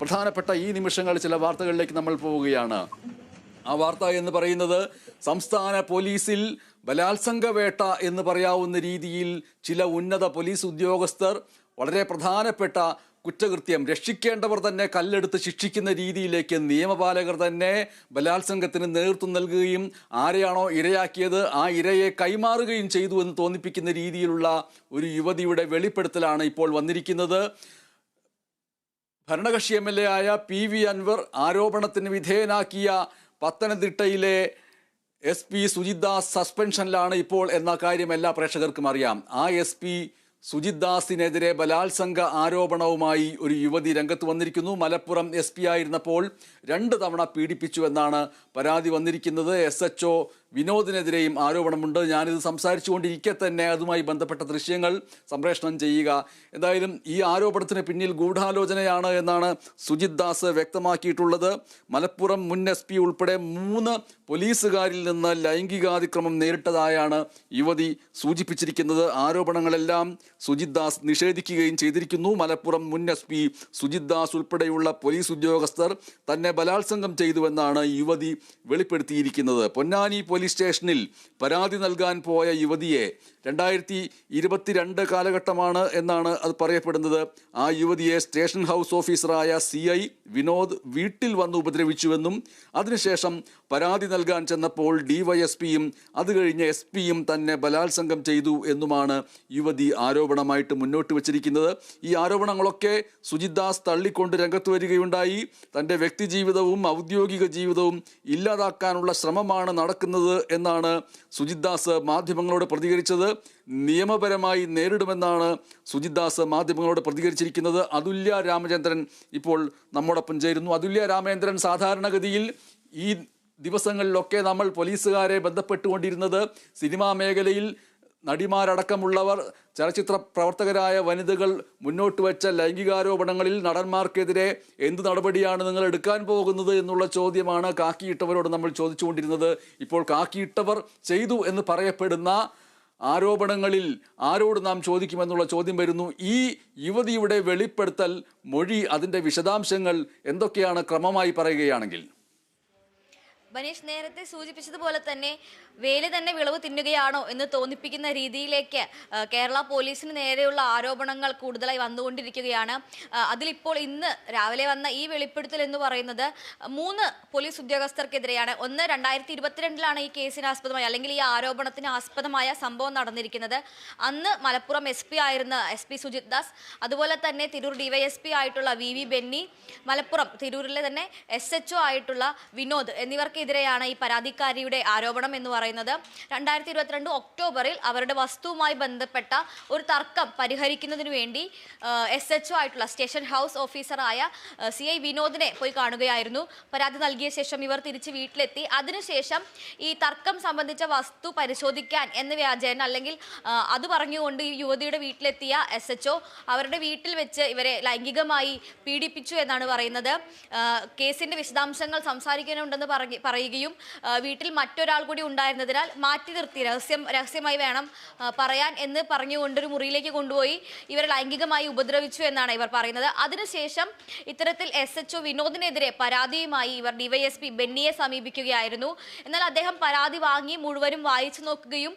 പ്രധാനപ്പെട്ട ഈ നിമിഷങ്ങൾ ചില വാർത്തകളിലേക്ക് നമ്മൾ പോവുകയാണ്. ആ വാർത്ത എന്ന് പറയുന്നത് സംസ്ഥാന പോലീസിൽ ബലാത്സംഗ വേട്ട എന്ന് പറയാവുന്ന രീതിയിൽ ചില ഉന്നത പോലീസ് ഉദ്യോഗസ്ഥർ വളരെ പ്രധാനപ്പെട്ട കുറ്റകൃത്യം രക്ഷിക്കേണ്ടവർ തന്നെ കല്ലെടുത്ത് ശിക്ഷിക്കുന്ന രീതിയിലേക്ക് നിയമപാലകർ തന്നെ ബലാത്സംഗത്തിന് നേതൃത്വം നൽകുകയും ആരെയാണോ ഇരയാക്കിയത് ആ ഇരയെ കൈമാറുകയും ചെയ്തു എന്ന് തോന്നിപ്പിക്കുന്ന രീതിയിലുള്ള ഒരു യുവതിയുടെ വെളിപ്പെടുത്തലാണ് ഇപ്പോൾ വന്നിരിക്കുന്നത്. ഭരണകക്ഷി എം എൽ എ ആയ പി വി അൻവർ ആരോപണത്തിന് വിധേയനാക്കിയ പത്തനംതിട്ടയിലെ എസ് പി സുജിത് ദാസ് സസ്പെൻഷനിലാണ് ഇപ്പോൾ എന്ന കാര്യം എല്ലാ പ്രേക്ഷകർക്കും അറിയാം. ആ എസ് പി സുജിത് ദാസിനെതിരെ ബലാത്സംഗ ആരോപണവുമായി ഒരു യുവതി രംഗത്ത് വന്നിരിക്കുന്നു. മലപ്പുറം എസ് പി ആയിരുന്നപ്പോൾ രണ്ട് തവണ പീഡിപ്പിച്ചു എന്നാണ് പരാതി വന്നിരിക്കുന്നത്. എസ് എച്ച് വിനോദിനെതിരെയും ആരോപണമുണ്ട്. ഞാനിത് സംസാരിച്ചുകൊണ്ടിരിക്കെ തന്നെ അതുമായി ബന്ധപ്പെട്ട ദൃശ്യങ്ങൾ സംപ്രേഷണം ചെയ്യുക. എന്തായാലും ഈ ആരോപണത്തിന് പിന്നിൽ ഗൂഢാലോചനയാണ് എന്നാണ് സുജിത് ദാസ് വ്യക്തമാക്കിയിട്ടുള്ളത്. മലപ്പുറം മുൻ എസ് പി ഉൾപ്പെടെ മൂന്ന് പോലീസുകാരിൽ നിന്ന് ലൈംഗികാതിക്രമം നേരിട്ടതായാണ് യുവതി സൂചിപ്പിച്ചിരിക്കുന്നത്. ആരോപണങ്ങളെല്ലാം സുജിത് ദാസ് നിഷേധിക്കുകയും ചെയ്തിരിക്കുന്നു. മലപ്പുറം മുൻ എസ് പി സുജിത് ദാസ് ഉൾപ്പെടെയുള്ള പോലീസ് ഉദ്യോഗസ്ഥർ തന്നെ ബലാത്സംഗം ചെയ്തുവെന്നാണ് യുവതി വെളിപ്പെടുത്തിയിരിക്കുന്നത്. പൊന്നാനി പോലീസ് സ്റ്റേഷനിൽ പരാതി നൽകാൻ പോയ യുവതിയെ രണ്ടായിരത്തി ഇരുപത്തിരണ്ട് കാലഘട്ടമാണ് എന്നാണ് അത് പറയപ്പെടുന്നത്. ആ യുവതിയെ സ്റ്റേഷൻ ഹൗസ് ഓഫീസറായ സി ഐ വിനോദ് വീട്ടിൽ വന്ന് ഉപദ്രവിച്ചുവെന്നും അതിനുശേഷം പരാതി നൽകാൻ ചെന്നപ്പോൾ ഡിവൈഎസ്പിയും അത് കഴിഞ്ഞ് എസ് പിയും തന്നെ ബലാത്സംഗം ചെയ്തു എന്നുമാണ് യുവതി ആരോപണമായിട്ട് മുന്നോട്ട് വച്ചിരിക്കുന്നത്. ഈ ആരോപണങ്ങളൊക്കെ സുജിദാസ് തള്ളിക്കൊണ്ട് രംഗത്ത് വരികയുണ്ടായി. തന്റെ വ്യക്തിജീവിതവും ഔദ്യോഗിക ജീവിതവും ഇല്ലാതാക്കാനുള്ള ശ്രമമാണ് നടക്കുന്നത് എന്നാണ് സുജിത് ദാസ് മാധ്യമങ്ങളോട് പ്രതികരിച്ചത്. നിയമപരമായി നേരിടുമെന്നാണ് സുജിത് ദാസ് മാധ്യമങ്ങളോട് പ്രതികരിച്ചിരിക്കുന്നത്. അതുല്യ രാമചന്ദ്രൻ ഇപ്പോൾ നമ്മോടൊപ്പം ചേരുന്നു. അതുല്യ രാമചന്ദ്രൻ സാധാരണഗതിയിൽ ഈ ദിവസങ്ങളിലൊക്കെ നമ്മൾ പോലീസുകാരെ ബന്ധപ്പെട്ടുകൊണ്ടിരുന്നത് സിനിമാ മേഖലയിൽ നടിമാരടക്കമുള്ളവർ ചലച്ചിത്ര പ്രവർത്തകരായ വനിതകൾ മുന്നോട്ട് വെച്ച ലൈംഗികാരോപണങ്ങളിൽ നടന്മാർക്കെതിരെ എന്ത് നടപടിയാണ് നിങ്ങൾ എടുക്കാൻ പോകുന്നത് എന്നുള്ള ചോദ്യമാണ് കാക്കിയിട്ടവരോട് നമ്മൾ ചോദിച്ചുകൊണ്ടിരുന്നത്. ഇപ്പോൾ കാക്കിയിട്ടവർ ചെയ്തു എന്ന് പറയപ്പെടുന്ന ആരോപണങ്ങളിൽ ആരോട് നാം ചോദിക്കുമെന്നുള്ള ചോദ്യം വരുന്നു. ഈ യുവതിയുടെ വെളിപ്പെടുത്തൽ മൊഴി അതിന്റെ വിശദാംശങ്ങൾ എന്തൊക്കെയാണ് ക്രമമായി പറയുകയാണെങ്കിൽ? ബനീഷ് നേരത്തെ സൂചിപ്പിച്ചതുപോലെ തന്നെ വേൽ തന്നെ വിളവ് തിന്നുകയാണോ എന്ന് തോന്നിപ്പിക്കുന്ന രീതിയിലേക്ക് കേരള പോലീസിന് നേരെയുള്ള ആരോപണങ്ങൾ കൂടുതലായി വന്നുകൊണ്ടിരിക്കുകയാണ്. അതിലിപ്പോൾ ഇന്ന് രാവിലെ വന്ന ഈ വെളിപ്പെടുത്തൽ എന്ന് പറയുന്നത് മൂന്ന് പോലീസ് ഉദ്യോഗസ്ഥർക്കെതിരെയാണ്. ഒന്ന് രണ്ടായിരത്തി ഇരുപത്തിരണ്ടിലാണ് ഈ കേസിന് ആസ്പദമായ അല്ലെങ്കിൽ ഈ ആരോപണത്തിന് ആസ്പദമായ സംഭവം നടന്നിരിക്കുന്നത്. അന്ന് മലപ്പുറം എസ് പി ആയിരുന്ന എസ് പി സുജിത് ദാസ് അതുപോലെ തന്നെ തിരൂർ ഡിവൈഎസ്പി ആയിട്ടുള്ള വി വി ബെന്നി മലപ്പുറം തിരൂരിലെ തന്നെ എസ് എച്ച്ഒ ആയിട്ടുള്ള വിനോദ് എന്നിവർക്കെതിരെയാണ് ഈ പരാതിക്കാരിയുടെ ആരോപണം എന്ന് പറയുന്നത്. രണ്ടായിരത്തി ഇരുപത്തിരണ്ട് ഒക്ടോബറിൽ അവരുടെ വസ്തുവുമായി ബന്ധപ്പെട്ട ഒരു തർക്കം പരിഹരിക്കുന്നതിന് വേണ്ടി എസ് എച്ച് ആയിട്ടുള്ള സ്റ്റേഷൻ ഹൗസ് ഓഫീസറായ സി ഐ വിനോദിനെ പോയി കാണുകയായിരുന്നു. പരാതി നൽകിയ ശേഷം ഇവർ തിരിച്ച് വീട്ടിലെത്തി. അതിനുശേഷം ഈ തർക്കം സംബന്ധിച്ച വസ്തു പരിശോധിക്കാൻ എന്ന വ്യാജേന അല്ലെങ്കിൽ അത് പറഞ്ഞുകൊണ്ട് ഈ യുവതിയുടെ വീട്ടിലെത്തിയ എസ് എച്ച് അവരുടെ വീട്ടിൽ വെച്ച് ഇവരെ ലൈംഗികമായി പീഡിപ്പിച്ചു എന്നാണ് പറയുന്നത്. കേസിന്റെ വിശദാംശങ്ങൾ സംസാരിക്കാനുണ്ടെന്ന് പറഞ്ഞ് പറയുകയും വീട്ടിൽ മറ്റൊരാൾ കൂടി ഉണ്ടായിരുന്നതിനാൽ മാറ്റി നിർത്തി രഹസ്യം രഹസ്യമായി വേണം പറയാൻ എന്ന് പറഞ്ഞുകൊണ്ട് ഒരു മുറിയിലേക്ക് കൊണ്ടുപോയി ഇവരെ ലൈംഗികമായി ഉപദ്രവിച്ചു എന്നാണ് ഇവർ പറയുന്നത്. അതിനുശേഷം ഇത്തരത്തിൽ എസ് എച്ച് ഒ വിനോദിനെതിരെ പരാതിയുമായി ഇവർ ഡിവൈഎസ്പി ബെന്നിയെ സമീപിക്കുകയായിരുന്നു. എന്നാൽ അദ്ദേഹം പരാതി വാങ്ങി മുഴുവനും വായിച്ചു നോക്കുകയും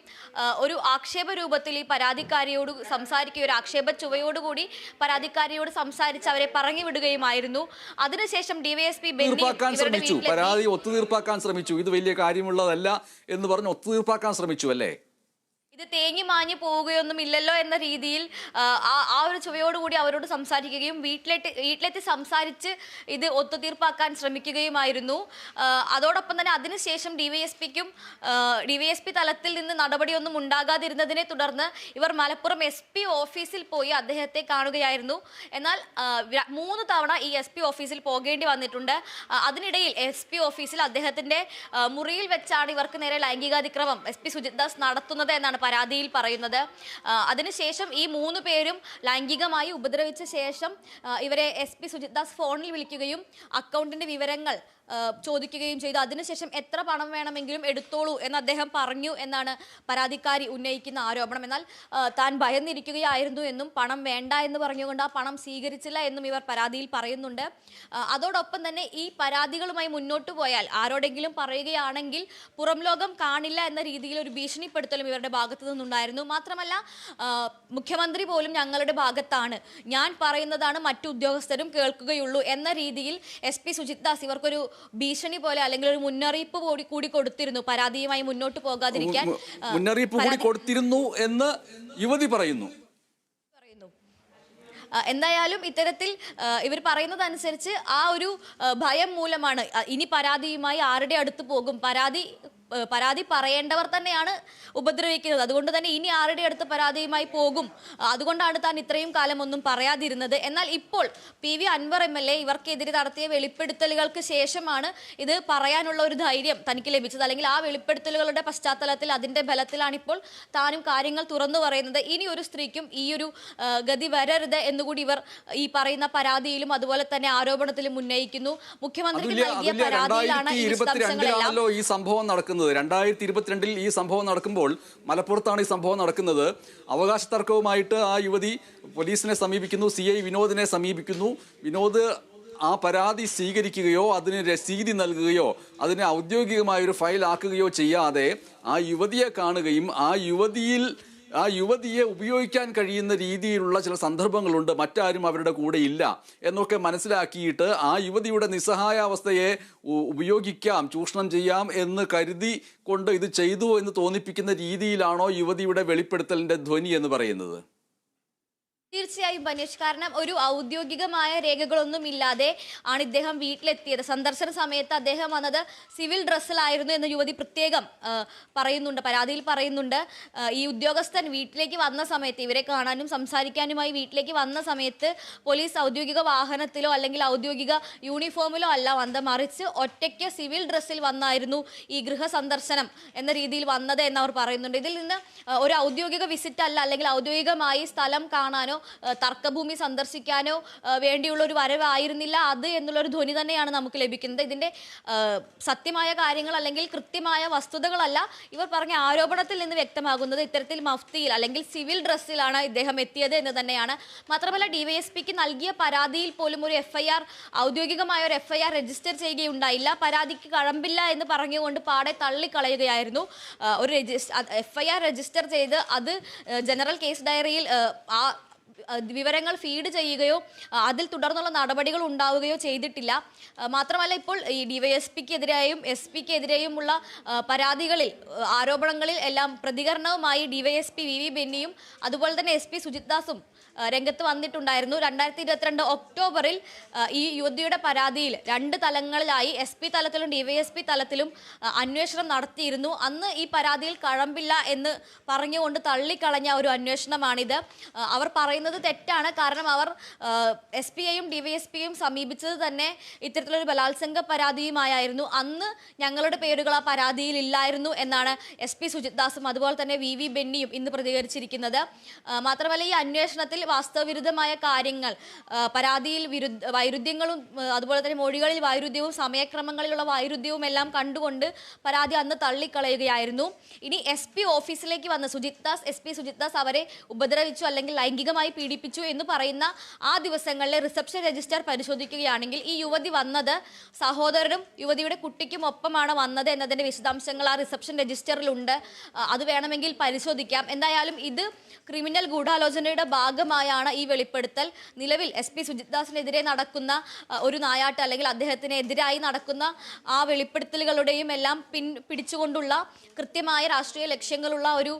ഒരു ആക്ഷേപ രൂപത്തിൽ ഈ പരാതിക്കാരിയോട് സംസാരിക്കുകയും ഒരു ആക്ഷേപ ചുവയോടുകൂടി പരാതിക്കാരിയോട് സംസാരിച്ച് അവരെ പറഞ്ഞു വിടുകയുമായിരുന്നു അതിനുശേഷം ഡിവൈഎസ്പി ബെന്നി പരാതി ഇവരുടെ വീട്ടിലെത്തി. ഒത്തുതീർപ്പാക്കാൻ ശ്രമിച്ചു. ഇത് വലിയ കാര്യമുള്ളതല്ല എന്ന് പറഞ്ഞ് ഒത്തുതീർപ്പാക്കാൻ ശ്രമിച്ചു അല്ലേ? ഇത് തേങ്ങി മാഞ്ഞു പോവുകയൊന്നും ഇല്ലല്ലോ എന്ന രീതിയിൽ ആ, ഒരു ചുവയോടുകൂടി അവരോട് സംസാരിക്കുകയും വീട്ടിലെത്തി വീട്ടിലെത്തി സംസാരിച്ച് ഇത് ഒത്തുതീർപ്പാക്കാൻ ശ്രമിക്കുകയുമായിരുന്നു. അതോടൊപ്പം തന്നെ അതിനുശേഷം ഡി വൈ എസ് പിക്കും ഡി വൈ എസ് പി തലത്തിൽ നിന്ന് നടപടിയൊന്നും ഉണ്ടാകാതിരുന്നതിനെ തുടർന്ന് ഇവർ മലപ്പുറം എസ് പി ഓഫീസിൽ പോയി അദ്ദേഹത്തെ കാണുകയായിരുന്നു. എന്നാൽ മൂന്ന് തവണ ഈ എസ് പി ഓഫീസിൽ പോകേണ്ടി വന്നിട്ടുണ്ട്. അതിനിടയിൽ എസ് പി ഓഫീസിൽ അദ്ദേഹത്തിന്റെ മുറിയിൽ വെച്ചാണ് ഇവർക്ക് നേരെ ലൈംഗികാതിക്രമം എസ് പി സുജിത് ദാസ് നടത്തുന്നത് എന്നാണ് പരാതിയിൽ പറയുന്നത്. അതിനുശേഷം ഈ മൂന്ന് പേരും ലൈംഗികമായി ഉപദ്രവിച്ച ശേഷം ഇവരെ എസ് പി സുജിത് ദാസ് ഫോണിൽ വിളിക്കുകയും അക്കൗണ്ടിന്റെ വിവരങ്ങൾ ചോദിക്കുകയും ചെയ്തു. അതിനുശേഷം എത്ര പണം വേണമെങ്കിലും എടുത്തോളൂ എന്ന് അദ്ദേഹം പറഞ്ഞു എന്നാണ് പരാതിക്കാരി ഉന്നയിക്കുന്ന ആരോപണം. എന്നാൽ താൻ ഭയന്നിരിക്കുകയായിരുന്നു എന്നും പണം വേണ്ട എന്ന് പറഞ്ഞുകൊണ്ട് ആ പണം സ്വീകരിച്ചില്ല എന്നും ഇവർ പരാതിയിൽ പറയുന്നുണ്ട്. അതോടൊപ്പം തന്നെ ഈ പരാതികളുമായി മുന്നോട്ട് പോയാൽ ആരോടെങ്കിലും പറയുകയാണെങ്കിൽ പുറം ലോകം കാണില്ല എന്ന രീതിയിൽ ഒരു ഭീഷണിപ്പെടുത്തലും ഇവരുടെ ഭാഗത്തു നിന്നുണ്ടായിരുന്നു. മാത്രമല്ല മുഖ്യമന്ത്രി പോലും ഞങ്ങളുടെ ഭാഗത്താണ്. ഞാൻ പറയുന്നതാണ് മറ്റു ഉദ്യോഗസ്ഥരും കേൾക്കുകയുള്ളൂ എന്ന രീതിയിൽ എസ് പി സുജിത് ദാസ് ഇവർക്കൊരു ഭീഷണി പോലെ അല്ലെങ്കിൽ ഒരു മുന്നറിയിപ്പ് കൂടി കൂടി കൊടുത്തിരുന്നു. പരാതിയുമായി മുന്നോട്ട് പോകാതിരിക്കാൻ മുന്നറിയിപ്പ് കൂടി കൊടുത്തിരുന്നു എന്ന് യുവതി പറയുന്നു. എന്തായാലും ഇത്തരത്തിൽ ഇവർ പറയുന്നതനുസരിച്ച് ആ ഒരു ഭയം മൂലമാണ് ഇനി പരാതിയുമായി ആരുടെ അടുത്ത് പോകും? പരാതി പരാതി പറയേണ്ടവർ തന്നെയാണ് ഉപദ്രവിക്കുന്നത്. അതുകൊണ്ട് തന്നെ ഇനി ആരുടെ അടുത്ത് പരാതിയുമായി പോകും? അതുകൊണ്ടാണ് താൻ ഇത്രയും കാലം ഒന്നും പറയാതിരുന്നത്. എന്നാൽ ഇപ്പോൾ P V Anvar M L A ഇവർക്കെതിരെ നടത്തിയ വെളിപ്പെടുത്തലുകൾക്ക് ശേഷമാണ് ഇത് പറയാനുള്ള ഒരു ധൈര്യം തനിക്ക് ലഭിച്ചത്. അല്ലെങ്കിൽ ആ വെളിപ്പെടുത്തലുകളുടെ പശ്ചാത്തലത്തിൽ അതിന്റെ ബലത്തിലാണ് ഇപ്പോൾ താനും കാര്യങ്ങൾ തുറന്നു പറയുന്നത്. ഇനി ഒരു സ്ത്രീക്കും ഈ ഒരു ഗതി വരരുത് എന്നുകൂടി ഇവർ ഈ പറയുന്ന പരാതിയിലും അതുപോലെ തന്നെ ആരോപണത്തിലും ഉന്നയിക്കുന്നു. മുഖ്യമന്ത്രിക്ക് നൽകിയ പരാതിയിലാണ് ഈ സംഭവം നടക്കുന്നത്. രണ്ടായിരത്തി ഇരുപത്തിരണ്ടിൽ ഈ സംഭവം നടക്കുമ്പോൾ മലപ്പുറത്താണ് ഈ സംഭവം നടക്കുന്നത്. അവകാശ തർക്കവുമായിട്ട് ആ യുവതി പോലീസിനെ സമീപിക്കുന്നു സി ഐ വിനോദിനെ സമീപിക്കുന്നു. വിനോദ് ആ പരാതി സ്വീകരിക്കുകയോ അതിന് രസീതി നൽകുകയോ അതിനെ ഔദ്യോഗികമായ ഒരു ഫയൽ ആക്കുകയോ ചെയ്യാതെ ആ യുവതിയെ കാണുകയും ആ യുവതിയിൽ ആ യുവതിയെ ഉപയോഗിക്കാൻ കഴിയുന്ന രീതിയിലുള്ള ചില സന്ദർഭങ്ങളുണ്ട്. മറ്റാരും അവരുടെ കൂടെ ഇല്ല എന്നൊക്കെ മനസ്സിലാക്കിയിട്ട് ആ യുവതിയുടെ നിസ്സഹായാവസ്ഥയെ ഉപയോഗിക്കാം ചൂഷണം ചെയ്യാം എന്ന് കരുതി കൊണ്ട് ഇത് ചെയ്തു എന്ന് തോന്നിപ്പിക്കുന്ന രീതിയിലാണോ യുവതിയുടെ വെളിപ്പെടുത്തലിന്റെ ധ്വനി എന്ന് പറയുന്നത്? തീർച്ചയായും ബനേഷ് കാരണം ഒരു ഔദ്യോഗികമായ രേഖകളൊന്നും ഇല്ലാതെ ആണ് ഇദ്ദേഹം വീട്ടിലെത്തിയത്. സന്ദർശന സമയത്ത് അദ്ദേഹം വന്നത് സിവിൽ ഡ്രസ്സിലായിരുന്നു എന്ന് യുവതി പ്രത്യേകം പറയുന്നുണ്ട് പരാതിയിൽ പറയുന്നുണ്ട്. ഈ ഉദ്യോഗസ്ഥൻ വീട്ടിലേക്ക് വന്ന സമയത്ത് ഇവരെ കാണാനും സംസാരിക്കാനുമായി വീട്ടിലേക്ക് വന്ന സമയത്ത് പോലീസ് ഔദ്യോഗിക വാഹനത്തിലോ അല്ലെങ്കിൽ ഔദ്യോഗിക യൂണിഫോമിലോ അല്ല വന്നത്. മറിച്ച് ഒറ്റയ്ക്ക് സിവിൽ ഡ്രസ്സിൽ വന്നായിരുന്നു ഈ ഗൃഹ സന്ദർശനം എന്ന രീതിയിൽ വന്നത് എന്നവർ പറയുന്നുണ്ട്. ഇതിൽ നിന്ന് ഒരു ഔദ്യോഗിക വിസിറ്റ് അല്ല അല്ലെങ്കിൽ ഔദ്യോഗികമായി സ്ഥലം കാണാനോ തർക്കഭൂമി സന്ദർശിക്കാനോ വേണ്ടിയുള്ള ഒരു വരവായിരുന്നില്ല അത് എന്നുള്ളൊരു ധ്വനി തന്നെയാണ് നമുക്ക് ലഭിക്കുന്നത്. ഇതിന്റെ സത്യമായ കാര്യങ്ങൾ അല്ലെങ്കിൽ കൃത്യമായ വസ്തുതകളല്ല ഇവർ പറഞ്ഞ ആരോപണത്തിൽ നിന്ന് വ്യക്തമാകുന്നത് ഇത്തരത്തിൽ മഫ്തിയിൽ അല്ലെങ്കിൽ സിവിൽ ഡ്രസ്സിലാണ് ഇദ്ദേഹം എത്തിയത് എന്ന് തന്നെയാണ്. മാത്രമല്ല ഡിവൈഎസ്പിക്ക് നൽകിയ പരാതിയിൽ പോലും ഒരു എഫ്ഐആർ ഔദ്യോഗികമായ ഒരു എഫ്ഐആർ രജിസ്റ്റർ ചെയ്യുകയുണ്ടായില്ല. പരാതിക്ക് കഴമ്പില്ല എന്ന് പറഞ്ഞുകൊണ്ട് പാടെ തള്ളിക്കളയുകയായിരുന്നു. ഒരു ഒരു എഫ്ഐആർ രജിസ്റ്റർ ചെയ്ത് അത് ജനറൽ കേസ് ഡയറിയിൽ ആ, വിവരങ്ങൾ ഫീഡ് ചെയ്യുകയോ അതിൽ തുടർന്നുള്ള നടപടികൾ ഉണ്ടാവുകയോ ചെയ്തിട്ടില്ല. മാത്രമല്ല ഇപ്പോൾ ഈ ഡിവൈഎസ്പിക്കെതിരെയും എസ് പിക്കെതിരെയുമുള്ള പരാതികളിൽ ആരോപണങ്ങളിൽ എല്ലാം പ്രതികരണവുമായി ഡിവൈഎസ്പി വി വി ബെന്നിയും അതുപോലെ തന്നെ എസ് പി സുജിത് ദാസും രംഗത്ത് വന്നിട്ടുണ്ടായിരുന്നു. രണ്ടായിരത്തി ഇരുപത്തിരണ്ട് ഒക്ടോബറിൽ ഈ യുവതിയുടെ പരാതിയിൽ രണ്ട് തലങ്ങളിലായി എസ് പി തലത്തിലും ഡിവൈഎസ്പി തലത്തിലും അന്വേഷണം നടത്തിയിരുന്നു. അന്ന് ഈ പരാതിയിൽ കഴമ്പില്ല എന്ന് പറഞ്ഞുകൊണ്ട് തള്ളിക്കളഞ്ഞ ഒരു അന്വേഷണമാണിത്. അവർ പറയുന്നത് തെറ്റാണ്. കാരണം അവർ എസ് പി ഐയും ഡിവൈഎസ്പിയും സമീപിച്ചത് തന്നെ ഇത്തരത്തിലൊരു ബലാത്സംഗ പരാതിയുമായിരുന്നു. അന്ന് ഞങ്ങളുടെ പേരുകൾ ആ പരാതിയിൽ ഇല്ലായിരുന്നു എന്നാണ് എസ് പി സുജിത് ദാസും അതുപോലെ തന്നെ വി വി ബെന്നിയും ഇന്ന് പ്രതികരിച്ചിരിക്കുന്നത്. മാത്രമല്ല ഈ അന്വേഷണത്തിൽ വാസ്തവവിരുദ്ധമായ കാര്യങ്ങൾ പരാതിയിൽ വിരുദ്ധ വൈരുദ്ധ്യങ്ങളും അതുപോലെ തന്നെ മൊഴികളിൽ വൈരുദ്ധ്യവും സമയക്രമങ്ങളിലുള്ള വൈരുദ്ധ്യവും എല്ലാം കണ്ടുകൊണ്ട് പരാതി അന്ന് തള്ളിക്കളയുകയായിരുന്നു. ഇനി എസ് പി ഓഫീസിലേക്ക് വന്ന സുജിത് ദാസ് എസ് പി അവരെ ഉപദ്രവിച്ചു അല്ലെങ്കിൽ ലൈംഗികമായി പീഡിപ്പിച്ചു എന്ന് പറയുന്ന ആ ദിവസങ്ങളിലെ റിസപ്ഷൻ രജിസ്റ്റർ പരിശോധിക്കുകയാണെങ്കിൽ ഈ യുവതി വന്നത് സഹോദരനും യുവതിയുടെ കുട്ടിക്കും ഒപ്പമാണ് വന്നത് എന്നതിന്റെ വിശദാംശങ്ങൾ ആ റിസപ്ഷൻ രജിസ്റ്ററിലുണ്ട്. അത് വേണമെങ്കിൽ പരിശോധിക്കാം. എന്തായാലും ഇത് ക്രിമിനൽ ഗൂഢാലോചനയുടെ ഭാഗമായാണ് ഈ വെളിപ്പെടുത്തൽ. നിലവിൽ എസ് പി സുജിത് ദാസിനെതിരെ നടക്കുന്ന ഒരു നായാട്ട് അല്ലെങ്കിൽ അദ്ദേഹത്തിനെതിരായി നടക്കുന്ന ആ വെളിപ്പെടുത്തലുകളുടെയും എല്ലാം പിൻ പിടിച്ചുകൊണ്ടുള്ള കൃത്യമായ രാഷ്ട്രീയ ലക്ഷ്യങ്ങളുള്ള ഒരു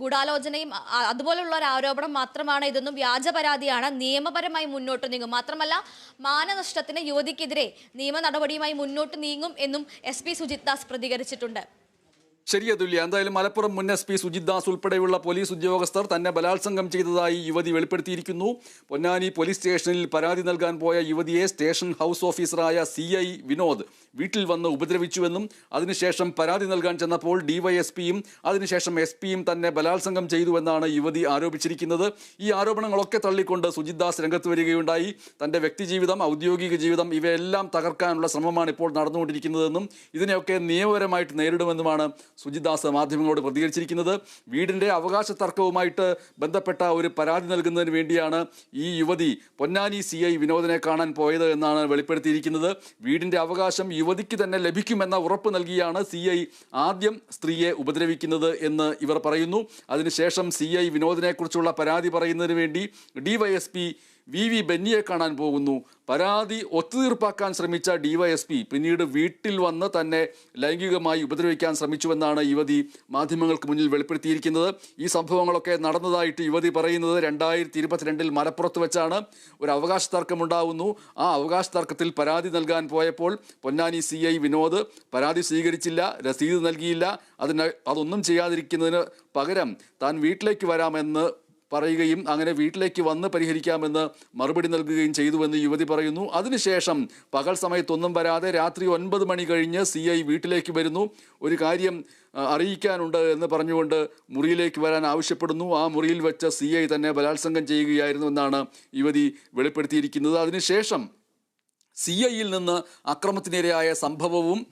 ഗൂഢാലോചനയും അതുപോലുള്ള ഒരു ആരോപണം മാത്രമാണ് ഇതൊന്നും വ്യാജ പരാതിയാണ് നിയമപരമായി മുന്നോട്ട് നീങ്ങും. മാത്രമല്ല മാനനഷ്ടത്തിന് യുവതിക്കെതിരെ നിയമ നടപടിയുമായി മുന്നോട്ട് നീങ്ങും എന്നും എസ് പി സുജിത് ദാസ് പ്രതികരിച്ചിട്ടുണ്ട്. ശരി അതുല്യ എന്തായാലും മലപ്പുറം മുൻ എസ് പി സുജിത് ദാസ് ഉൾപ്പെടെയുള്ള പോലീസ് ഉദ്യോഗസ്ഥർ തന്നെ ബലാത്സംഗം ചെയ്തതായി യുവതി വെളിപ്പെടുത്തിയിരിക്കുന്നു. പൊന്നാനി പോലീസ് സ്റ്റേഷനിൽ പരാതി നൽകാൻ പോയ യുവതിയെ സ്റ്റേഷൻ ഹൗസ് ഓഫീസറായ സി ഐ വിനോദ് വീട്ടിൽ വന്ന് ഉപദ്രവിച്ചുവെന്നും അതിനുശേഷം പരാതി നൽകാൻ ചെന്നപ്പോൾ ഡിവൈഎസ്പിയും അതിനുശേഷം എസ് പിയും തന്നെ ബലാത്സംഗം ചെയ്തുവെന്നാണ് യുവതി ആരോപിച്ചിരിക്കുന്നത്. ഈ ആരോപണങ്ങളൊക്കെ തള്ളിക്കൊണ്ട് സുജിത് ദാസ് രംഗത്ത് വരികയുണ്ടായി. തന്റെ വ്യക്തിജീവിതം ഔദ്യോഗിക ജീവിതം ഇവയെല്ലാം തകർക്കാനുള്ള ശ്രമമാണ് ഇപ്പോൾ നടന്നുകൊണ്ടിരിക്കുന്നതെന്നും ഇതിനെയൊക്കെ നിയമപരമായിട്ട് നേരിടുമെന്നുമാണ് സുജിത് ദാസ് മാധ്യമങ്ങളോട് പ്രതികരിച്ചിരിക്കുന്നത്. വീടിന്റെ അവകാശ തർക്കവുമായിട്ട് ബന്ധപ്പെട്ട ഒരു പരാതി നൽകുന്നതിന് വേണ്ടിയാണ് ഈ യുവതി പൊന്നാനി സി ഐ വിനോദിനെ കാണാൻ പോയത് എന്നാണ് വെളിപ്പെടുത്തിയിരിക്കുന്നത്. വീടിന്റെ അവകാശം യുവതിക്ക് തന്നെ ലഭിക്കുമെന്ന ഉറപ്പ് നൽകിയാണ് സി ഐ ആദ്യം സ്ത്രീയെ ഉപദ്രവിക്കുന്നത് എന്ന് ഇവർ പറയുന്നു. അതിനുശേഷം സി ഐ വിനോദിനെക്കുറിച്ചുള്ള പരാതി പറയുന്നതിന് വേണ്ടി ഡിവൈഎസ്പി വി വി ബെന്നിയെ കാണാൻ പോകുന്നു. പരാതി ഒത്തുതീർപ്പാക്കാൻ ശ്രമിച്ച ഡിവൈഎസ്പി പിന്നീട് വീട്ടിൽ വന്ന് തന്നെ ലൈംഗികമായി ഉപദ്രവിക്കാൻ ശ്രമിച്ചുവെന്നാണ് യുവതി മാധ്യമങ്ങൾക്ക് മുന്നിൽ വെളിപ്പെടുത്തിയിരിക്കുന്നത്. ഈ സംഭവങ്ങളൊക്കെ നടന്നതായിട്ട് യുവതി പറയുന്നത് രണ്ടായിരത്തി ഇരുപത്തിരണ്ടിൽ മലപ്പുറത്ത് വെച്ചാണ്. ഒരു അവകാശ തർക്കമുണ്ടാവുന്നു. ആ അവകാശ തർക്കത്തിൽ പരാതി നൽകാൻ പോയപ്പോൾ പൊന്നാനി സി ഐ വിനോദ് പരാതി സ്വീകരിച്ചില്ല രസീത് നൽകിയില്ല. അതിന് അതൊന്നും ചെയ്യാതിരിക്കുന്നതിന് പകരം താൻ വീട്ടിലേക്ക് വരാമെന്ന് പറയുകയും അങ്ങനെ വീട്ടിലേക്ക് വന്ന് പരിഹരിക്കാമെന്ന് മറുപടി നൽകുകയും ചെയ്തുവെന്ന് യുവതി പറയുന്നു. അതിനുശേഷം പകൽ സമയത്തൊന്നും വരാതെ രാത്രി ഒൻപത് മണി കഴിഞ്ഞ് സി വീട്ടിലേക്ക് വരുന്നു. ഒരു കാര്യം അറിയിക്കാനുണ്ട് എന്ന് പറഞ്ഞുകൊണ്ട് മുറിയിലേക്ക് വരാൻ ആവശ്യപ്പെടുന്നു. ആ മുറിയിൽ വെച്ച് സി തന്നെ ബലാത്സംഗം ചെയ്യുകയായിരുന്നു എന്നാണ് യുവതി വെളിപ്പെടുത്തിയിരിക്കുന്നത്. അതിനുശേഷം സി ഐയിൽ നിന്ന് അക്രമത്തിനിരയായ സംഭവവും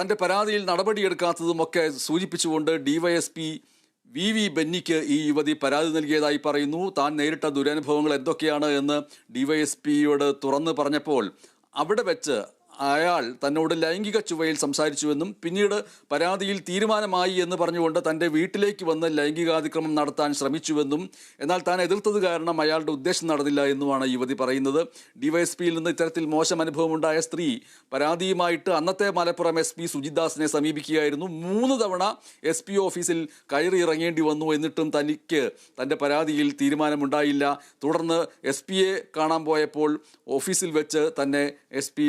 തന്റെ പരാതിയിൽ നടപടിയെടുക്കാത്തതുമൊക്കെ സൂചിപ്പിച്ചുകൊണ്ട് ഡിവൈഎസ്പി വി വി ബെന്നിക്ക് ഈ യുവതി പരാതി നൽകിയതായി പറയുന്നു. താൻ നേരിട്ട ദുരനുഭവങ്ങൾ എന്തൊക്കെയാണ് എന്ന് ഡിവൈഎസ്പിയോട് തുറന്നു പറഞ്ഞപ്പോൾ അവിടെ വെച്ച് അയാൾ തന്നോട് ലൈംഗിക ചുവയിൽ സംസാരിച്ചുവെന്നും പിന്നീട് പരാതിയിൽ തീരുമാനമായി എന്ന് പറഞ്ഞുകൊണ്ട് തന്റെ വീട്ടിലേക്ക് വന്ന് ലൈംഗികാതിക്രമം നടത്താൻ ശ്രമിച്ചുവെന്നും എന്നാൽ താൻ എതിർത്തത് കാരണം അയാളുടെ ഉദ്ദേശം നടന്നില്ല എന്നുമാണ് യുവതി പറയുന്നത്. ഡിവൈഎസ്പിയിൽ നിന്ന് ഇത്തരത്തിൽ മോശം അനുഭവമുണ്ടായ സ്ത്രീ പരാതിയുമായിട്ട് അന്നത്തെ മലപ്പുറം എസ് പി സുജിദാസിനെ സമീപിക്കുകയായിരുന്നു. മൂന്ന് തവണ എസ് പി ഓഫീസിൽ കയറി ഇറങ്ങേണ്ടി വന്നു എന്നിട്ടും തനിക്ക് തന്റെ പരാതിയിൽ തീരുമാനമുണ്ടായില്ല. തുടർന്ന് എസ് പിയെ കാണാൻ പോയപ്പോൾ ഓഫീസിൽ വെച്ച് തന്നെ എസ് പി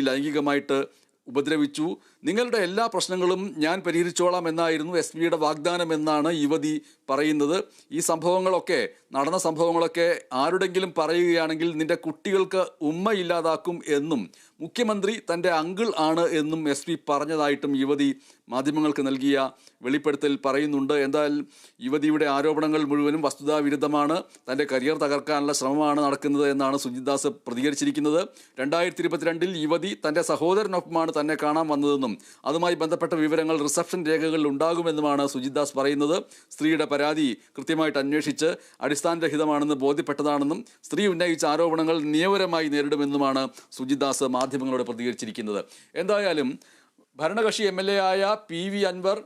ഉപദ്രവിച്ചു. നിങ്ങളുടെ എല്ലാ പ്രശ്നങ്ങളും ഞാൻ പരിഹരിച്ചോളാം എന്നായിരുന്നു എസ് പിയുടെ വാഗ്ദാനം എന്നാണ് യുവതി പറയുന്നത്. ഈ സംഭവങ്ങളൊക്കെ നടന്ന സംഭവങ്ങളൊക്കെ ആരുടെങ്കിലും പറയുകയാണെങ്കിൽ നിന്റെ കുട്ടികൾക്ക് ഉമ്മ ഇല്ലാതാക്കും എന്നും മുഖ്യമന്ത്രി തന്റെ അങ്കിൾ ആണ് എന്നും എസ് പി പറഞ്ഞതായിട്ടും യുവതി മാധ്യമങ്ങൾക്ക് നൽകിയ വെളിപ്പെടുത്തൽ പറയുന്നുണ്ട്. എന്തായാലും യുവതിയുടെ ആരോപണങ്ങൾ മുഴുവനും വസ്തുതാവിരുദ്ധമാണ്. തന്റെ കരിയർ തകർക്കാനുള്ള ശ്രമമാണ് നടക്കുന്നത് എന്നാണ് സുജിത് ദാസ് പ്രതികരിച്ചിരിക്കുന്നത്. രണ്ടായിരത്തി ഇരുപത്തിരണ്ടിൽ യുവതി തന്റെ സഹോദരനൊപ്പമാണ് തന്നെ കാണാൻ വന്നതെന്നും അതുമായി ബന്ധപ്പെട്ട വിവരങ്ങൾ റിസപ്ഷൻ രേഖകളിൽ ഉണ്ടാകുമെന്നുമാണ് സുജിത് ദാസ് പറയുന്നത്. സ്ത്രീയുടെ പരാതി കൃത്യമായിട്ട് അന്വേഷിച്ച് അടിസ്ഥാനരഹിതമാണെന്ന് ബോധ്യപ്പെട്ടതാണെന്നും സ്ത്രീ ഉന്നയിച്ച ആരോപണങ്ങൾ നിയമപരമായി നേരിടുമെന്നുമാണ് സുജിത് ദാസ് മാധ്യമങ്ങളോട് പ്രതികരിച്ചിരിക്കുന്നത്. എന്തായാലും ഭരണകക്ഷി എ ആയ പി വി അൻവർ